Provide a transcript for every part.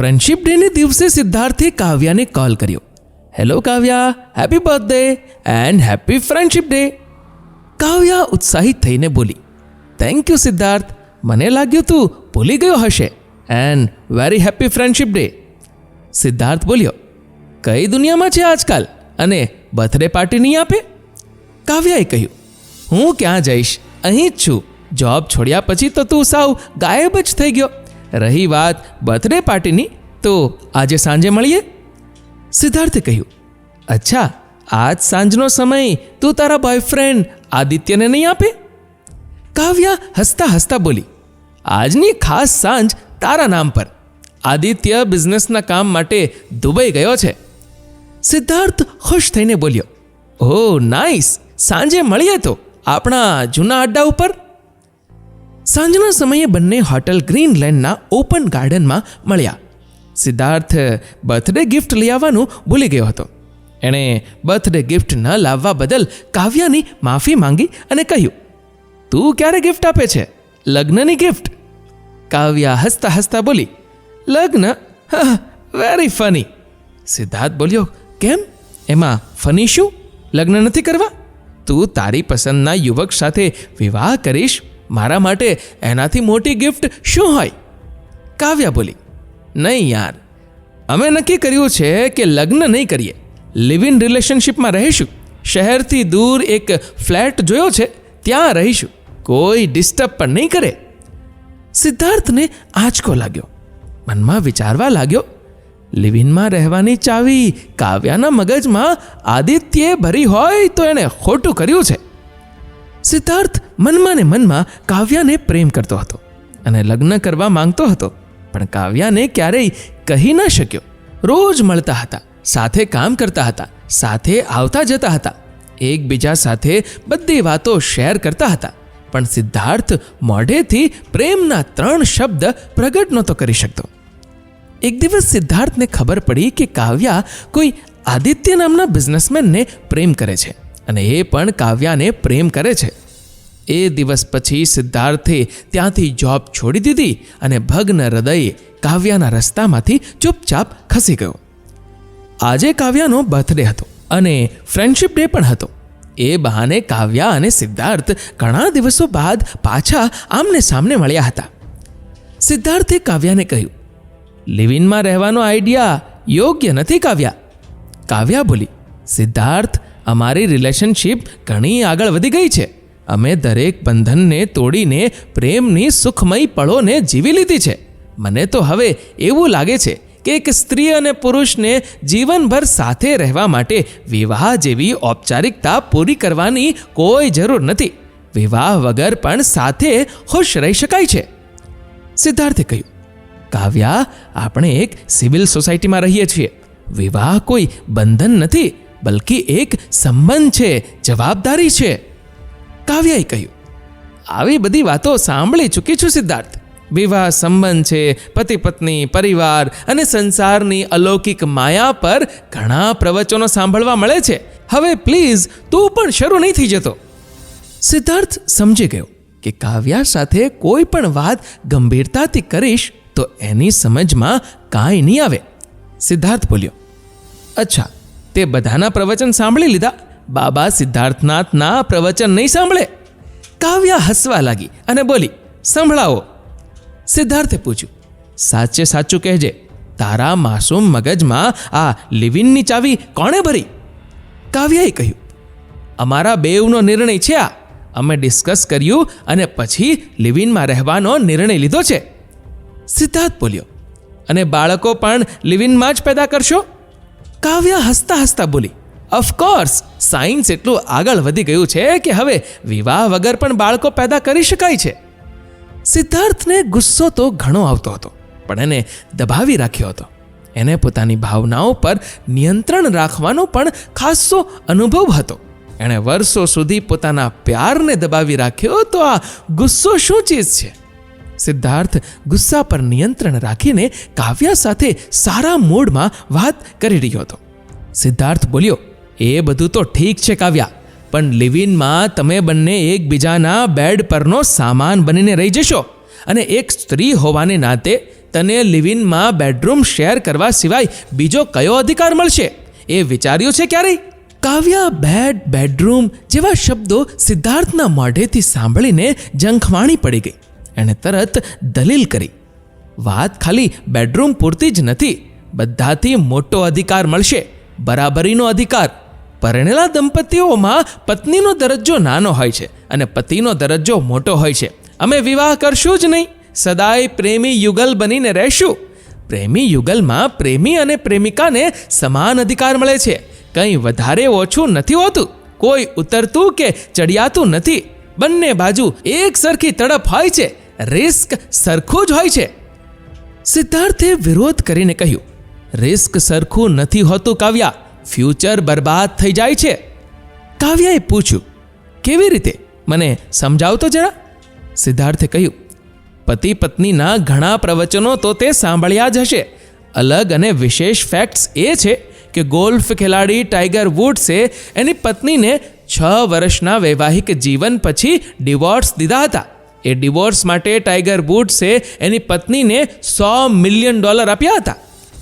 Friendship ડેને દિવસે સિદ્ધાર્થે કાવ્યાને કોલ કર્યો. Hello Kavya. Happy birthday and happy friendship day Kavya ઉત્સાહિત થઈને બોલી થેન્ક યુ સિદ્ધાર્થ. મને લાગ્યું તું ભૂલી ગયો હશે and very happy friendship day Siddharth બોલ્યો, કઈ દુનિયામાં છે આજકાલ અને બર્થડે પાર્ટી નહીં આપે? કાવ્યાએ કહ્યું, હું ક્યાં જઈશ? અહીં જ છું. જોબ છોડ્યા પછી તો તું સાવ ગાયબ જ થઈ ગયો. રહી વાત બર્થડે પાર્ટીની? તો આજે સાંજે મળીએ? સિદ્ધાર્થે કહ્યું, અચ્છા, આજ સાંજનો સમય તું તારા બોયફ્રેન્ડ આદિત્યને નહીં આપે? કાવ્યા હસતા હસતા બોલી, આજની ખાસ સાંજ તારા નામ પર. આદિત્ય બિઝનેસના કામ માટે દુબઈ ગયો છે. સિદ્ધાર્થ ખુશ થઈને બોલ્યો ઓ નાઈસ સાંજે મળીએ તો આપણા જૂના અડ્ડા ઉપર. સાંજના સમયે બંને હોટલ ગ્રીનલેન્ડના ઓપન ગાર્ડનમાં મળ્યા. સિદ્ધાર્થ બર્થડે ગિફ્ટ લઈ આવવાનું ભૂલી ગયો હતો. એણે બર્થડે ગિફ્ટ ન લાવવા બદલ કાવ્યાની માફી માંગી અને કહ્યું, તું ક્યારે ગિફ્ટ આપે છે? લગ્નની ગિફ્ટ? કાવ્યા હસતા હસતા બોલી, લગ્ન? વેરી ફની સિદ્ધાર્થ બોલ્યો, કેમ? એમાં ફની શું? લગ્ન નથી કરવા? તું તારી પસંદના યુવક સાથે વિવાહ કરીશ મારા માટે એનાથી મોટી ગિફ્ટ શું હોય? કાવ્યા બોલી, નહીં યાર, અમે નક્કી કર્યું છે કે લગ્ન નહીં કરીએ. લિવ ઇન રિલેશનશિપમાં રહીશું. શહેરથી દૂર એક ફ્લેટ જોયો છે, ત્યાં રહીશું. કોઈ ડિસ્ટર્બ પણ નહીં કરે. સિદ્ધાર્થને આંચકો લાગ્યો. મનમાં વિચારવા લાગ્યો લિવિનમાં રહેવાની ચાવી કાવ્યાના મગજમાં આદિત્યે ભરી હોય તો એણે ખોટું કર્યું છે. સિદ્ધાર્થ મનમાં ને મનમાં કાવ્યાને પ્રેમ કરતો હતો અને લગ્ન કરવા માંગતો હતો. પણ કાવ્યાને ક્યારેય કહી ન શક્યો. રોજ મળતા હતા, સાથે કામ કરતા હતા, સાથે આવતા જતા હતા. એકબીજા સાથે બધી વાતો શેર કરતા હતા. પણ સિદ્ધાર્થ મોઢેથી પ્રેમના ત્રણ શબ્દ પ્રગટ નહોતો કરી શકતો. એક દિવસ સિદ્ધાર્થને ખબર પડી કે કાવ્યા કોઈ આદિત્ય નામના બિઝનેસમેનને પ્રેમ કરે છે. અને એ પણ કાવ્યાને પ્રેમ કરે છે. એ દિવસ પછી સિદ્ધાર્થે ત્યાંથી જોબ છોડી દીધી અને ભગ્ન હૃદયે કાવ્યાના રસ્તામાંથી ચૂપચાપ ખસી ગયો. આજે કાવ્યાનો બર્થડે હતો અને ફ્રેન્ડશિપ ડે પણ હતો. એ બહાને કાવ્યા અને સિદ્ધાર્થ ઘણા દિવસો બાદ પાછા આમને સામને મળ્યા હતા. સિદ્ધાર્થે કાવ્યાને કહ્યું લિવિનમાં રહેવાનો આઈડિયા યોગ્ય નથી કાવ્યા. કાવ્યા બોલી, સિદ્ધાર્થ અમારી રિલેશનશિપ ઘણી આગળ વધી ગઈ છે. અમે દરેક બંધનને તોડીને, પ્રેમની સુખમય પળોને જીવી લીધી છે. મને તો હવે એવું લાગે છે કે એક સ્ત્રી અને પુરુષને જીવનભર સાથે રહેવા માટે વિવાહ જેવી ઔપચારિકતા પૂરી કરવાની કોઈ જરૂર નથી. વિવાહ વગર પણ સાથે ખુશ રહી શકાય છે. સિદ્ધાર્થે કહ્યું, કાવ્યા, આપણે એક સિવિલ સોસાયટીમાં રહીએ છીએ. વિવાહ કોઈ બંધન નથી. બલકી એક સંબંધ છે, જવાબદારી છે. કાવ્યાએ કહ્યું, આવી બધી વાતો સાંભળી ચૂકી છું સિદ્ધાર્થ. વિવાહ, સંબંધ છે, પતિ પત્ની, પરિવાર અને સંસારની અલૌકિક માયા પર ઘણા પ્રવચનો સાંભળવા મળે છે. હવે પ્લીઝ તું પણ શરૂ નહીં થઈ જતો. સિદ્ધાર્થ સમજી ગયો કે કાવ્યા સાથે કોઈ પણ વાત ગંભીરતાથી કરીશ તો એની સમજમાં કાંઈ નહીં આવે. સિદ્ધાર્થ બોલ્યો, અચ્છા તે બધાના પ્રવચન સાંભળી લીધા. બાબા સિદ્ધાર્થનાથના પ્રવચન નહીં સાંભળે. કાવ્યા હસવા લાગી અને બોલી, સંભળાવો. સિદ્ધાર્થે પૂછ્યું, સાચે સાચું કહેજે, તારા માસૂમ મગજમાં આ લિવિનની ચાવી કોણે ભરી? કાવ્યાએ કહ્યું, અમારા બેવનો નિર્ણય છે આ. અમે ડિસ્કસ કર્યું અને પછી લિવિનમાં રહેવાનો નિર્ણય લીધો છે. સિદ્ધાર્થ બોલ્યો, અને બાળકો પણ લિવિનમાં જ પેદા કરશો? કાવ્યા હસતા હસતા બોલી ઓફકોર્સ સાયન્સ એટલું આગળ વધી ગયું છે કે હવે વિવાહ વગર પણ બાળકો પેદા કરી શકાય છે. સિદ્ધાર્થને ગુસ્સો તો ઘણો આવતો હતો, પણ એને દબાવી રાખ્યો હતો. એને પોતાની ભાવનાઓ પર નિયંત્રણ રાખવાનો પણ ખાસો અનુભવ હતો. એણે વર્ષો સુધી પોતાના પ્યારને દબાવી રાખ્યો તો આ ગુસ્સો શું ચીજ છે? સિદ્ધાર્થ ગુસ્સા પર નિયંત્રણ રાખીને કાવ્યા સાથે સારા મૂડમાં વાત કરી રહ્યો હતો. સિદ્ધાર્થ બોલ્યો, એ બધું તો ઠીક છે કાવ્યા, પણ લિવિનમાં તમે બંને એકબીજાના બેડ પરનો સામાન બનીને રહી જશો અને એક સ્ત્રી હોવાને નાતે તને લિવિનમાં બેડરૂમ શેર કરવા સિવાય બીજો કયો અધિકાર મળશે? એ વિચાર્યું છે ક્યારેય? કાવ્યા બેડ, બેડરૂમ જેવા શબ્દો સિદ્ધાર્થના મોઢેથી સાંભળીને જંખવાણી પડી ગઈ. એણે તરત દલીલ કરી. વાત ખાલી બેડરૂમ પૂરતી જ નથી, બધાથી મોટો અધિકાર મળશે, બરાબરીનો અધિકાર. પરણેલા દંપતીઓમાં પત્નીનો દરજ્જો નાનો હોય છે અને પતિનો દરજ્જો મોટો હોય છે. અમે વિવાહ કરશું જ નહીં, સદાય પ્રેમી યુગલ બનીને રહેશું. પ્રેમી યુગલમાં પ્રેમી અને પ્રેમિકાને સમાન અધિકાર મળે છે. કંઈ વધારે ઓછું નથી હોતું, કોઈ ઉતરતું કે ચડિયાતું નથી. બંને બાજુ એક સરખી તડપ હોય છે. રિસ્ક સરખું જ હોય છે. સિદ્ધાર્થે વિરોધ કરીને કહ્યું, રિસ્ક સરખું નથી હોતું, કાવ્યા. ફ્યુચર બરબાદ થઈ જાય છે. કાવ્યાએ પૂછ્યું, કેવી રીતે? મને સમજાવતો જરા? સિદ્ધાર્થે કહ્યું, પતિ પત્નીના ઘણા પ્રવચનો તો તે સાંભળ્યા જ હશે. અલગ અને વિશેષ ફેક્ટ્સ એ છે કે ગોલ્ફ ખેલાડી ટાઈગર વુડ્સે એની પત્નીને છ વર્ષના વૈવાહિક જીવન પછી ડિવોર્સ દીધા હતા. એ ડિવોર્સ માટે ટાઈગર વુડ્સે એની પત્નીને સો મિલિયન ડોલર આપ્યા હતા.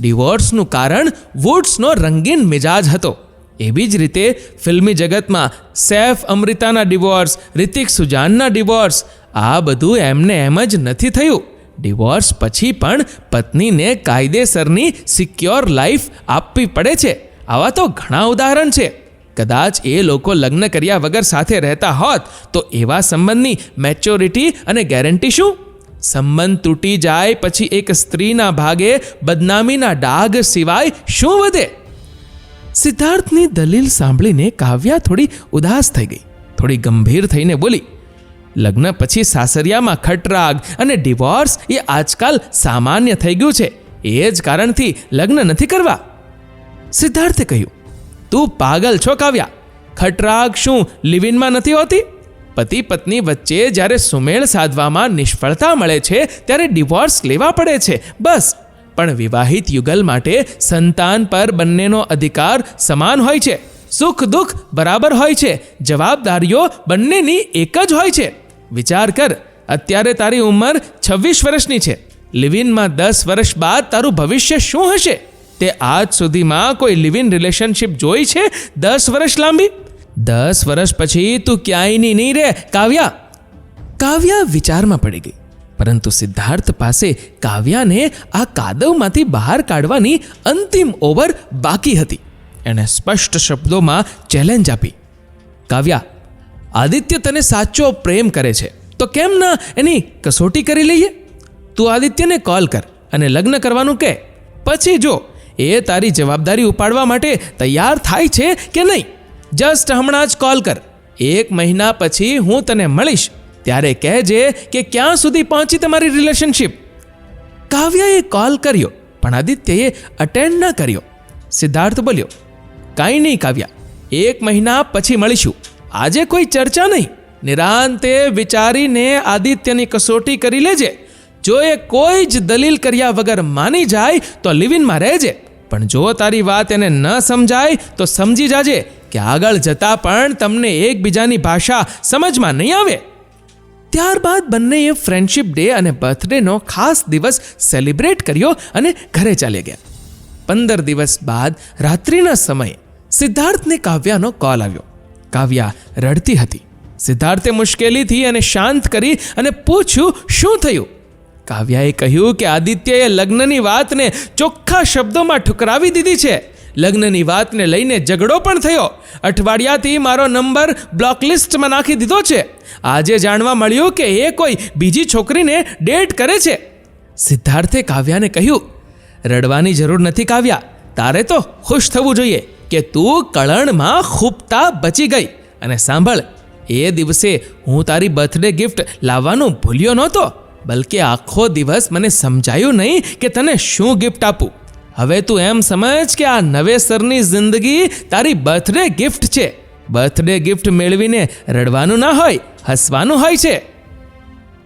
ડિવોર્સનું કારણ વુડ્સનો રંગીન મિજાજ હતો. એવી જ રીતે ફિલ્મી જગતમાં સૈફ અમૃતાના ડિવોર્સ, રિતિક સુજાનના ડિવોર્સ, આ બધું એમને એમ જ નથી થયું. ડિવોર્સ પછી પણ પત્નીને કાયદેસરની સિક્યોર લાઈફ આપવી પડે છે. આવા તો ઘણા ઉદાહરણ છે. કદાચ એ લોકો લગ્ન કર્યા વગર સાથે રહેતા હોત, તો એવા સંબંધની મેચ્યોરિટી અને ગેરંટી શું? સંબંધ તૂટી જાય પછી એક સ્ત્રીના ભાગે બદનામીના ડાઘ સિવાય શું વધે? સિદ્ધાર્થની દલીલ સાંભળીને કાવ્યા થોડી ઉદાસ થઈ ગઈ. થોડી ગંભીર થઈને બોલી, લગ્ન પછી સાસરિયામાં ખટરાગ અને ડિવોર્સ એ આજકાલ સામાન્ય થઈ ગયું છે. એ જ કારણથી લગ્ન નથી કરવા. સિદ્ધાર્થે કહ્યું તું પાગલ છો કાવ્યા. ખટરાગ શું લિવિનમાં નથી હોતી? પતિ પત્ની વચ્ચે જ્યારે સુમેળ સાધવામાં નિષ્ફળતા મળે છે, ત્યારે ડિવોર્સ લેવા પડે છે, બસ. પણ વિવાહિત યુગલ માટે સંતાન પર બંનેનો અધિકાર સમાન હોય છે. સુખ દુઃખ બરાબર હોય છે. જવાબદારીઓ બંનેની એક જ હોય છે. વિચાર કર, અત્યારે તારી ઉંમર છવ્વીસ વર્ષની છે. લિવિનમાં દસ વર્ષ બાદ તારું ભવિષ્ય શું હશે? તે આજ સુધીમાં કોઈ લિવિન રિલેશનશિપ જોઈ છે? દસ વર્ષ લાંબી? દસ વર્ષ પછી તું ક્યાંયની નહીં રે, કાવ્યા. કાવ્યા વિચારમાં પડી ગઈ. પરંતુ સિદ્ધાર્થ પાસે કાવ્યાને આ કાદવમાંથી બહાર કાઢવાની અંતિમ ઓવર બાકી હતી. એણે સ્પષ્ટ શબ્દોમાં ચેલેન્જ આપી. કાવ્યા, આદિત્ય તને સાચો પ્રેમ કરે છે. તો કેમ ના એની કસોટી કરી લઈએ? તું આદિત્યને કોલ કર અને લગ્ન કરવાનું કહે. પછી જો એ તારી જવાબદારી ઉપાડવા માટે તૈયાર થાય છે કે નહીં? જસ્ટ હમણાં જ કોલ કર. એક મહિના પછી હું તને મળીશ. ત્યારે કહેજે કે ક્યાં સુધી પહોંચી તમારી રિલેશનશિપ કાવ્યાએ કોલ કર્યો, પણ આદિત્યએ અટેન્ડ ન કર્યો. સિદ્ધાર્થ બોલ્યો, કાંઈ નહીં કાવ્યા, એક મહિના પછી મળીશું. આજે કોઈ ચર્ચા નહીં. નિરાંતે વિચારીને આદિત્યની કસોટી કરી લેજે. જો એ કોઈ જ દલીલ કર્યા વગર માની જાય, તો લિવિનમાં રહેજે. પણ જો તારી વાત એને ન સમજાય, તો સમજી જાજે કે આગળ જતાં પણ તમને એકબીજાની ભાષા સમજમાં નહીં આવે. ત્યારબાદ બંનેએ ફ્રેન્ડશિપ ડે અને બર્થડેનો ખાસ દિવસ સેલિબ્રેટ કર્યો અને ઘરે ચાલ્યા ગયા. પંદર દિવસ બાદ રાત્રિના સમયે સિદ્ધાર્થને કાવ્યાનો કોલ આવ્યો. કાવ્યા રડતી હતી. સિદ્ધાર્થે મુશ્કેલીથી અને શાંત કરી અને પૂછ્યું, શું થયું? કાવ્યાએ કહ્યું કે આદિત્યએ લગ્નની વાતને ચોખ્ખા શબ્દોમાં ઠુકરાવી દીધી છે. લગ્નની વાતને લઈને ઝઘડો પણ થયો. અઠવાડિયાથી મારો નંબર બ્લોક લિસ્ટમાં નાખી દીધો છે. આજે જાણવા મળ્યું કે એ કોઈ બીજી છોકરીને ડેટ કરે છે. સિદ્ધાર્થે કાવ્યાને કહ્યું, રડવાની જરૂર નથી કાવ્યા. તારે તો ખુશ થવું જોઈએ કે તું કળણમાં ખૂબતા બચી ગઈ. અને સાંભળ, એ દિવસે હું તારી બર્થડે ગિફ્ટ લાવવાનું ભૂલ્યો નહોતો. બલકે આખો દિવસ મને સમજાયું નહીં કે તને શું ગિફ્ટ આપું. હવે તું એમ સમજ કે આ નવેસરની જિંદગી તારી બર્થડે ગિફ્ટ છે. બર્થડે ગિફ્ટ મેળવીને રડવાનું ના હોય, હસવાનું હોય છે.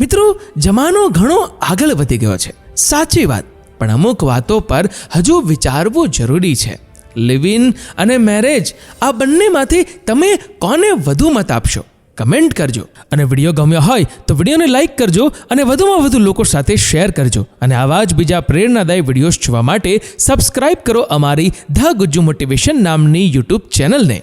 મિત્રો, જમાનો ઘણો આગળ વધી ગયો છે. સાચી વાત, પણ અમુક વાતો પર હજુ વિચારવું જરૂરી છે. લિવ ઇન અને મેરેજ આ બંનેમાંથી તમે કોને વધુ મત આપશો? કમેન્ટ કરજો. અને વીડિયો ગમ્યો હોય તો વિડીયોને લાઇક કરજો અને વધુમાં વધુ લોકો સાથે શેર કરજો. અને આવા જ બીજા પ્રેરણાદાયી વિડીયોઝ જોવા માટે સબસ્ક્રાઇબ કરો અમારી ધ ગુજ્જુ મોટિવેશન નામની યુટ્યુબ ચેનલને